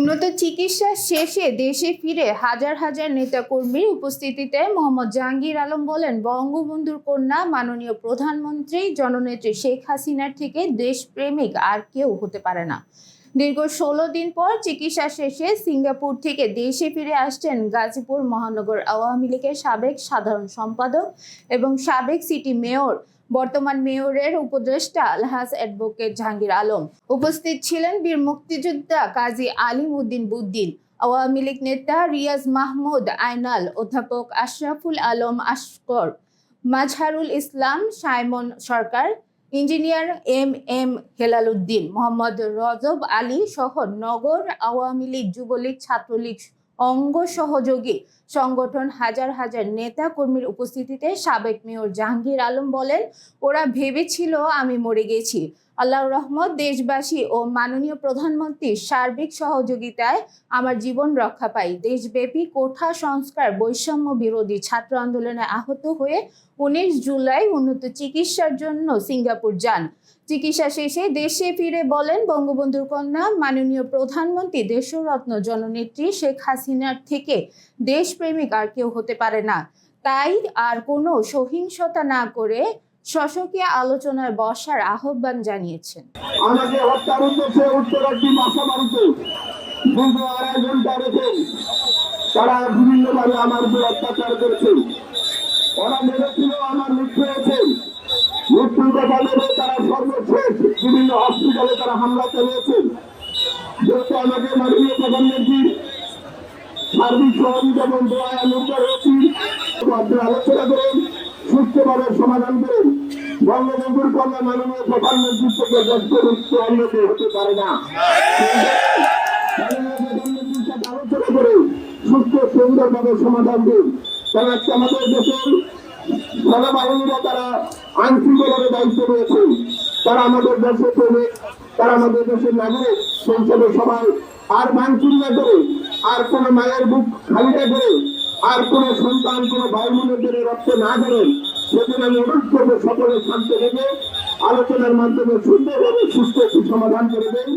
উন্নত চিকিৎসা শেষে দেশে ফিরে হাজার হাজার নেতাকর্মীর উপস্থিতিতে মোহাম্মদ জাহাঙ্গীর আলম বলেন, বঙ্গবন্ধুর কন্যা মাননীয় প্রধানমন্ত্রী জননেত্রী শেখ হাসিনার থেকে দেশপ্রেমিক আর কেউ হতে পারে না। দীর্ঘ ষোলো দিন পর চিকিৎসা শেষে সিঙ্গাপুর থেকে দেশে ফিরে আসছেন গাজীপুর মহানগর আওয়ামী লীগের সাবেক সাধারণ সম্পাদক এবং সাবেক সিটি মেয়র, বর্তমান মেয়রের উপদেষ্টা আলহাজ অ্যাডভোকেট জাহাঙ্গীর আলম। উপস্থিত ছিলেন বীর মুক্তিযোদ্ধা কাজী আলিম উদ্দিন বুদ্দিন, আওয়ামী লীগ নেতা রিয়াজ মাহমুদ আইনাল, অধ্যাপক Ashraful Alam Ashkar, Mazharul Islam Saimon Sarkar engineer M M Helal Uddin Mohammad Rajab Ali সহ নগর আওয়ামী লীগ যুবলীগ ছাত্রলীগ অঙ্গ সহযোগী সংগঠন হাজার হাজার নেতা কর্মীর উপস্থিতিতে সাবেক মেয়র জাহাঙ্গীর আলম বলেন, ওরা ভেবেছিল আমি মরে গেছি। আল্লাহর রহমত, দেশবাসী ও মাননীয় প্রধানমন্ত্রীর সার্বিক সহযোগিতায় আমার জীবন রক্ষা পাই দেশব্যাপী কোঠা সংস্কার বৈষম্য বিরোধী ছাত্র আন্দোলনে আহত হয়ে উনিশ জুলাই উন্নত চিকিৎসার জন্য সিঙ্গাপুর যান। চিকিৎসা শেষে দেশে ফিরে বলেন বঙ্গবন্ধুর কন্যা, মাননীয় প্রধানমন্ত্রী দেশরত্ন জননেত্রী শেখ হাসিনার থেকে দেশপ্রেমিক আর কেউ হতে পারে না। তাই আর কোনো সহিংসতা না করে শশকীয় আলোচনায় বসার আহ্বান জানিয়েছেন। আমাকে হত্যার উদ্দেশ্যে তারা বিভিন্নভাবে আমার উপর অত্যাচার করেছে। ওরা মেরেছিল, আমার মৃত্যু হয়েছে। মৃত্যুর কথা ভেবে তারা সর্বশেষ বিভিন্ন হসপিটালে তারা হামলা চালিয়েছে। যেহেতু আমাকে মাননীয় প্রধানমন্ত্রী সার্বিক সহযোগিতা এবং দোয়া অনুগ্রহ আপনারা আলোচনা করুন। সুস্থভাবে সমাধান করুন। বঙ্গবন্ধুর কন্যা মাননীয় প্রধানমন্ত্রীর থেকে দেশকে মুক্ত অন্য কেউ হতে পারে না। প্রধানমন্ত্রীর আলোচনা করে সুস্থ, সুন্দরভাবে সমাধান দিন। কারণ আজকে আমাদের দেশের সেনাবাহিনীরা তারা শৃঙ্খলার দায়িত্ব রয়েছে তারা আমাদের দেশের প্রেমিক, তারা আমাদের দেশের নাগরিক। সংসদে সবাই আর ভাঙচুর না করে, আর কোন মায়ের বুক খালি করে আর কোন সন্তান, কোন বায়ুমন্ডলের রক্ত না করেন সেদিন আমি অনুরোধ করব সকলে শান্ত দেবে আলোচনার মাধ্যমে সুন্দরভাবে সুস্থ একটি সমাধান করে দেন।